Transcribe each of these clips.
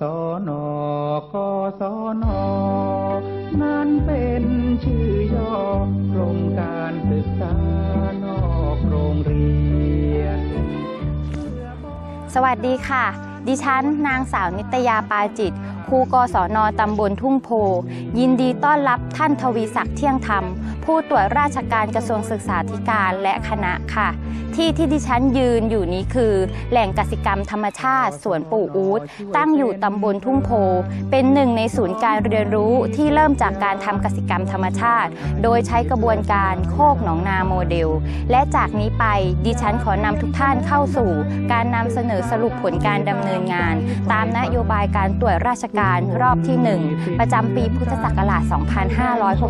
ศนกศนนั้นเป็นชื่อย่อโครงการศึกษานอกโรงเรียน สวัสดีค่ะ ดิฉันนางสาวนิตยาปาจิต ครูกศนตำบลทุ่งโพ ยินดีต้อนรับท่านทวีศักดิ์เที่ยงธรรม ผู้ตรวจราชการกระทรวงศึกษาธิการและคณะค่ะ ที่ที่ดิฉันยืนอยู่นี้คือ แหล่งกสิกรรมธรรมชาติสวนปู่อูดตั้งอยู่ตำบลทุ่งโพ เป็นหนึ่งในศูนย์การเรียนรู้ที่เริ่มจากการทำกสิกรรมธรรมชาติ โดยใช้กระบวนการโคกหนองนาโมเดล และจากนี้ไปดิฉันขอนำทุกท่านเข้าสู่ การนำเสนอสรุปผลการดำเนินงาน ตามนโยบายการตรวจราชการรอบที่ 1 ประจำปีพุทธศักราช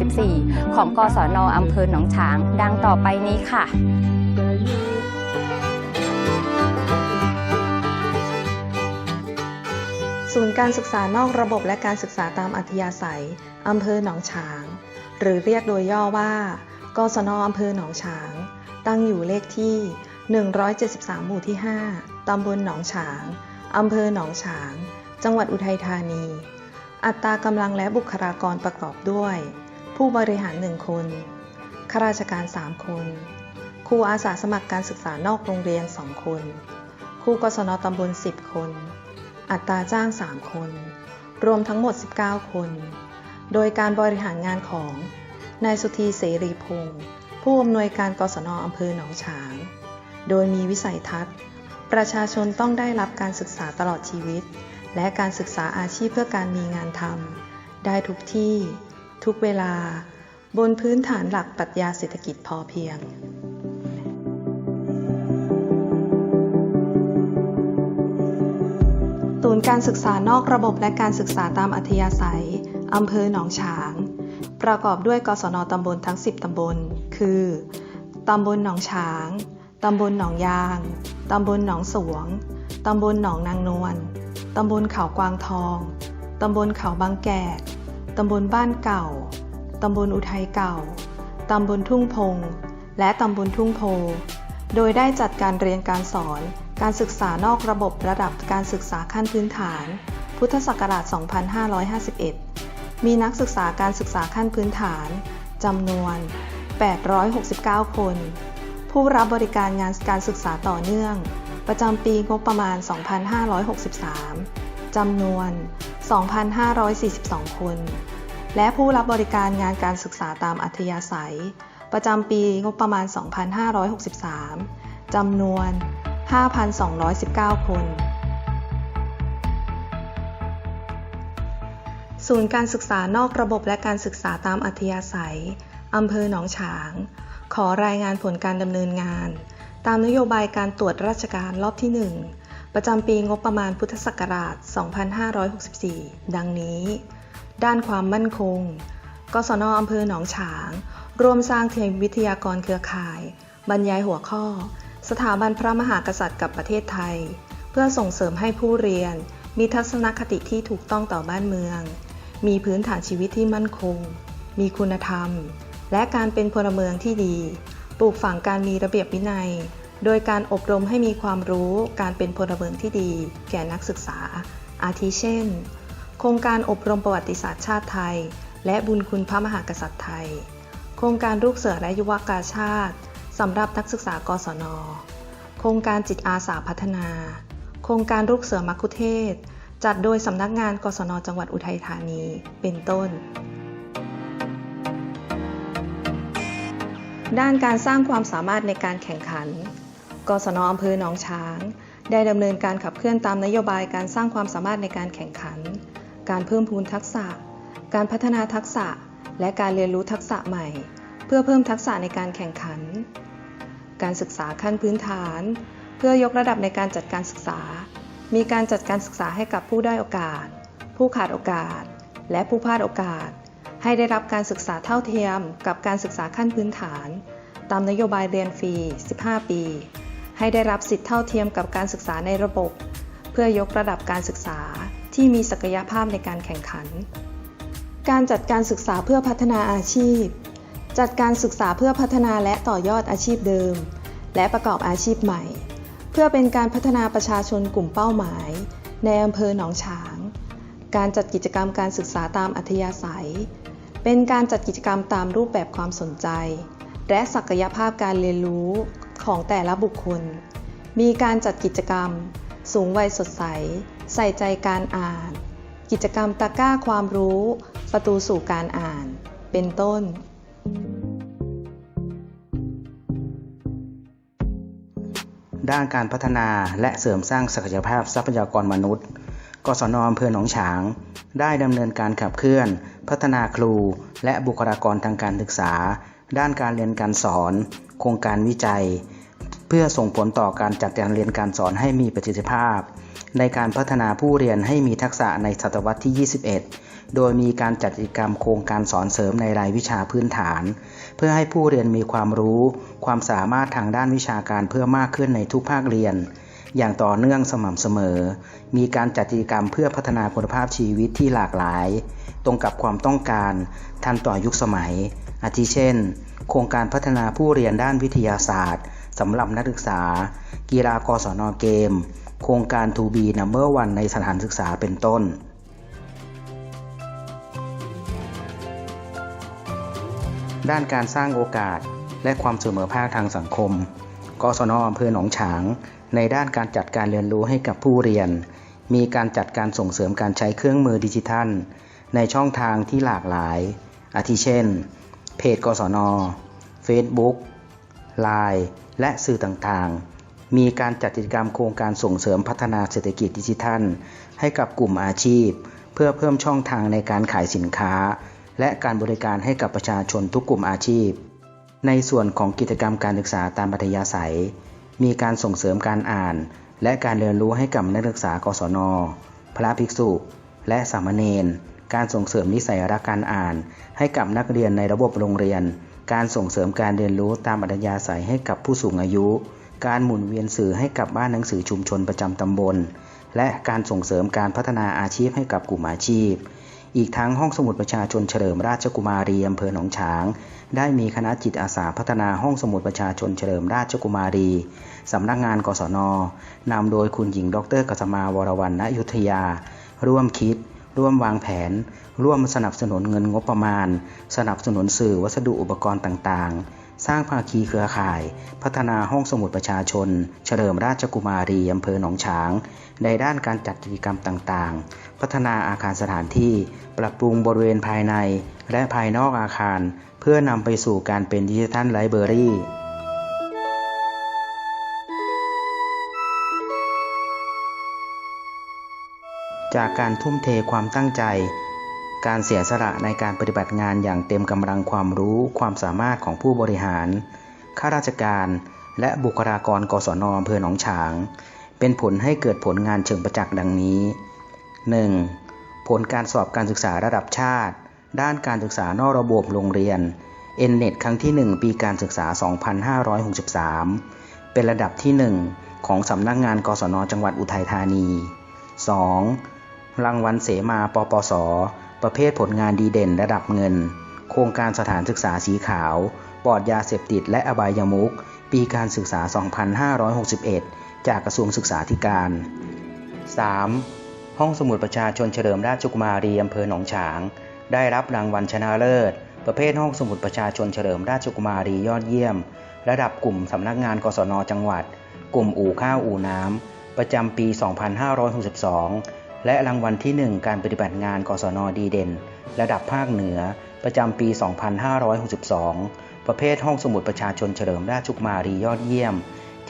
2564 ของกศนอำเภอหนองฉาง ดังต่อไปนี้ค่ะศูนย์การศึกษานอกระบบและการศึกษาตามอัธยาศัย อำเภอหนองฉาง หรือเรียกโดยย่อว่า กศนอำเภอหนองฉาง ตั้งอยู่เลขที่ 173 หมู่ที่ 5 ตำบลหนองฉาง อำเภอหนองฉาง จังหวัดอุทัยธานี อัตรากำลังและบุคลากรประกอบด้วย ผู้บริหาร 1 คน ข้าราชการ 3 คน ครูอาสาสมัครการศึกษานอกโรงเรียน 2 คน ครูกศนตำบล 10 คน อัตราจ้าง 3 คน รวมทั้งหมด 19 คน โดยการบริหารงานของ นายสุธีเสรีพงศ์ผู้อำนวยการกศนอำเภอหนองฉาง โดยมีวิสัยทัศน์ ประชาชนต้องได้รับการศึกษาตลอดชีวิต และการศึกษาอาชีพเพื่อการมีงานทำได้ทุกที่ ทุกเวลา บนพื้นฐานหลักปรัชญาเศรษฐกิจพอเพียงศูนย์การศึกษานอกระบบและการศึกษาตามอัธยาศัย อำเภอหนองฉาง ประกอบด้วยกศนตำบลทั้ง 10 ตำบล คือ ตำบลหนองฉาง ตำบลหนองยาง ตำบลหนองสวง ตำบลหนองนางนวล ตำบลเขากวางทอง ตำบลเขาบางแกก ตำบลบ้านเก่า ตำบลอุทัยเก่า ตำบลทุ่งพง และตำบลทุ่งโพ โดยได้จัดการเรียนการสอน การศึกษานอกระบบระดับการศึกษาขั้นพื้นฐาน พุทธศักราช 2551 มีนักศึกษาการศึกษาขั้นพื้นฐานจำนวน 869 คน ผู้รับบริการงานการศึกษาต่อเนื่อง ประจำปีงบประมาณ 2563 จำนวน 2,542 คน และผู้รับบริการงานการศึกษาตามอัธยาศัย ประจำปีงบประมาณ 2563 จำนวน 5,219 คน ศูนย์การศึกษานอกระบบและการศึกษาตามอัธยาศัย อำเภอหนองฉาง ขอรายงานผลการดำเนินงาน ตามนโยบายการตรวจราชการรอบที่ 1 ประจำปีงบประมาณพุทธศักราช 2564 ดังนี้ ด้านความมั่นคง กศนอำเภอหนองฉาง ร่วมสร้างทีมวิทยากรเครือข่าย บรรยายหัวข้อ สถาบันพระมหากษัตริย์กับประเทศไทย เพื่อส่งเสริมให้ผู้เรียน มีทัศนคติที่ถูกต้องต่อบ้านเมือง มีพื้นฐานชีวิตที่มั่นคง มีคุณธรรม และการเป็นพลเมืองที่ดี ปลูกฝังการมีระเบียบวินัย โดยการอบรมให้มีความรู้การเป็นพลเมืองที่ดี แก่นักศึกษา อาทิเช่น โครงการอบรมประวัติศาสตร์ชาติไทย และบุญคุณพระมหากษัตริย์ไทย โครงการลูกเสือและยุวกาชาติสำหรับนักศึกษากศน โครงการจิตอาสาพัฒนา โครงการลูกเสือมัคคุเทศ จัดโดยสำนักงานกศนจังหวัดอุทัยธานี เป็นต้นด้านการสร้างความสามารถในการแข่งขัน กศนอำเภอหนองช้าง ได้ดำเนินการขับเคลื่อนตามนโยบายการสร้างความสามารถในการแข่งขัน การเพิ่มพูนทักษะ การพัฒนาทักษะ และการเรียนรู้ทักษะใหม่ เพื่อเพิ่มทักษะในการแข่งขัน การศึกษาขั้นพื้นฐาน เพื่อยกระดับในการจัดการศึกษา มีการจัดการศึกษาให้กับผู้ได้โอกาส ผู้ขาดโอกาส และผู้พลาดโอกาส ให้ได้รับการศึกษาเท่าเทียม กับการศึกษาขั้นพื้นฐานตามนโยบายเรียนฟรี 15 ปี ให้ได้รับสิทธิเท่าเทียมกับการศึกษาในระบบ เพื่อยกระดับการศึกษาที่มีศักยภาพในการแข่งขัน การจัดการศึกษาเพื่อพัฒนาอาชีพ จัดการศึกษาเพื่อพัฒนาและต่อยอดอาชีพเดิม และประกอบอาชีพใหม่ เพื่อเป็นการพัฒนาประชาชนกลุ่มเป้าหมาย ในอำเภอหนองฉาง การจัดกิจกรรมการศึกษาตามอัธยาศัย เป็นการจัดกิจกรรมตามรูปแบบความสนใจ และศักยภาพการเรียนรู้ ของแต่ละบุคคล มีการจัดกิจกรรม สูงวัยสดใส ใส่ใจการอ่าน กิจกรรมตะก้าความรู้ ประตูสู่การอ่าน เป็นต้น ด้านการพัฒนาและเสริมสร้างศักยภาพทรัพยากรมนุษย์กศนอำเภอหนองฉาง ได้ดำเนินการขับเคลื่อน พัฒนาครู และบุคลากรทางการศึกษา ด้านการเรียนการสอน โครงการวิจัย เพื่อส่งผลต่อการจัดการเรียนการสอนให้มีประสิทธิภาพ ในการพัฒนาผู้เรียนให้มีทักษะในศตวรรษที่ 21 โดยมีการจัดกิจกรรมโครงการสอนเสริมในรายวิชาพื้นฐาน เพื่อให้ผู้เรียนมีความรู้ ความสามารถทางด้านวิชาการเพื่อมากขึ้นในทุกภาคเรียน อย่างต่อเนื่องสม่ำเสมอ มีการจัดกิจกรรมเพื่อพัฒนาคุณภาพชีวิตที่หลากหลาย ตรงกับความต้องการทันต่อยุคสมัย อาทิเช่น โครงการพัฒนาผู้เรียนด้านวิทยาศาสตร์สำหรับนักศึกษา กีฬากศนเกม โครงการ To be number one ในสถานศึกษาเป็นต้นด้านการสร้างโอกาสและความเสมอภาคทางสังคม กศนอำเภอหนองฉาง ในด้านการจัดการเรียนรู้ให้กับผู้เรียน มีการจัดการส่งเสริมการใช้เครื่องมือดิจิทัล ในช่องทางที่หลากหลาย อาทิเช่น เพจกศน Facebook Line และสื่อต่างๆ มีการจัดกิจกรรมโครงการส่งเสริมพัฒนาเศรษฐกิจดิจิทัล ให้กับกลุ่มอาชีพ เพื่อเพิ่มช่องทางในการขายสินค้า และการบริการให้กับประชาชนทุกกลุ่มอาชีพ ในส่วนของกิจกรรมการศึกษาตามปัธยาศัย มีการส่งเสริมการอ่าน และการเรียนรู้ให้กับนักศึกษากศน พระภิกษุ และสามเณร การส่งเสริมนิสัยรักการอ่าน ให้กับนักเรียนในระบบโรงเรียน การส่งเสริมการเรียนรู้ตามอัธยาศัยให้กับผู้สูงอายุ การหมุนเวียนสื่อให้กับบ้านหนังสือชุมชนประจำตำบล และการส่งเสริมการพัฒนาอาชีพให้กับกลุ่มอาชีพ อีกทั้งห้องสมุดประชาชนเฉลิมราชกุมารีอำเภอหนองฉาง ได้มีคณะจิตอาสาพัฒนาห้องสมุดประชาชนเฉลิมราชกุมารี สำนักงานกศนนำโดยคุณหญิงดรกัสมาวรวรรณอยุธยา ร่วมคิด ร่วมวางแผน ร่วมสนับสนุนเงินงบประมาณ สนับสนุนสื่อวัสดุอุปกรณ์ต่างๆ สร้างภาคีเครือข่าย พัฒนาห้องสมุดประชาชน เฉลิมราชกุมารีอำเภอหนองฉาง ในด้านการจัดกิจกรรมต่างๆ พัฒนาอาคารสถานที่ ปรับปรุงบริเวณภายใน และภายนอกอาคาร เพื่อนำไปสู่การเป็นดิจิทัลไลบรารีจากการทุ่มเทความตั้งใจ การเสียสละในการปฏิบัติงานอย่างเต็มกำลังความรู้ความสามารถของผู้บริหาร ข้าราชการ และบุคลากรกศนอำเภอหนองฉาง เป็นผลให้เกิดผลงานเชิงประจักษ์ดังนี้ 1. ผลการสอบการศึกษาระดับชาติ ด้านการศึกษานอกระบบโรงเรียน n n e t ครั้งที่ 1 ปีการศึกษา 2563 เป็นระดับที่ 1 ของสำนักงานกศนจังหวัดอุทัยธานี 2. รางวัลเสมาปปส ประเภทผลงานดีเด่นระดับเงิน โครงการสถานศึกษาสีขาว ปลอดยาเสพติดและอบายมุขปีการศึกษา 2561 จากกระทรวงศึกษาธิการ 3. ห้องสมุดประชาชนเฉลิมราชกุมารีอำเภอหนองฉาง ได้รับรางวัลชนะเลิศ ประเภทห้องสมุดประชาชนเฉลิมราชกุมารียอดเยี่ยม ระดับกลุ่มสำนักงานกศนจังหวัด กลุ่มอู่ข้าวอู่น้ำประจำปี 2562 และรางวัลที่ 1 การปฏิบัติงานกศนดีเด่น ระดับภาคเหนือ ประจำปี 2562 ประเภทห้องสมุดประชาชนเฉลิมราชกุมารียอดเยี่ยม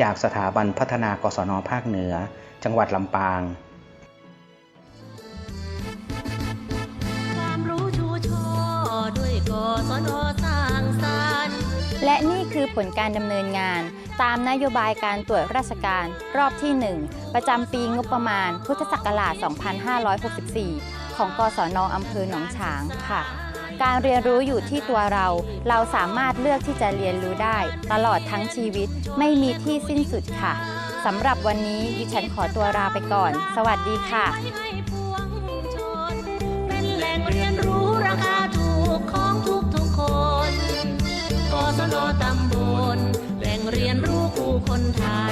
จากสถาบันพัฒนากศนภาคเหนือ จังหวัดลำปางความรู้ชูช่อด้วยกศนสร้างสรรค์และนี่คือผลการดำเนินงาน ตามนโยบายการตรวจราชการรอบที่ 1 ประจำปีงบประมาณ พุทธศักราช 2564 ของกศนอำเภอหนองฉางค่ะ การเรียนรู้อยู่ที่ตัวเรา เราสามารถเลือกที่จะเรียนรู้ได้ ตลอดทั้งชีวิตไม่มีที่สิ้นสุดค่ะสำหรับวันนี้ดิฉันขอตัวลาไปก่อน สวัสดีค่ะ รู้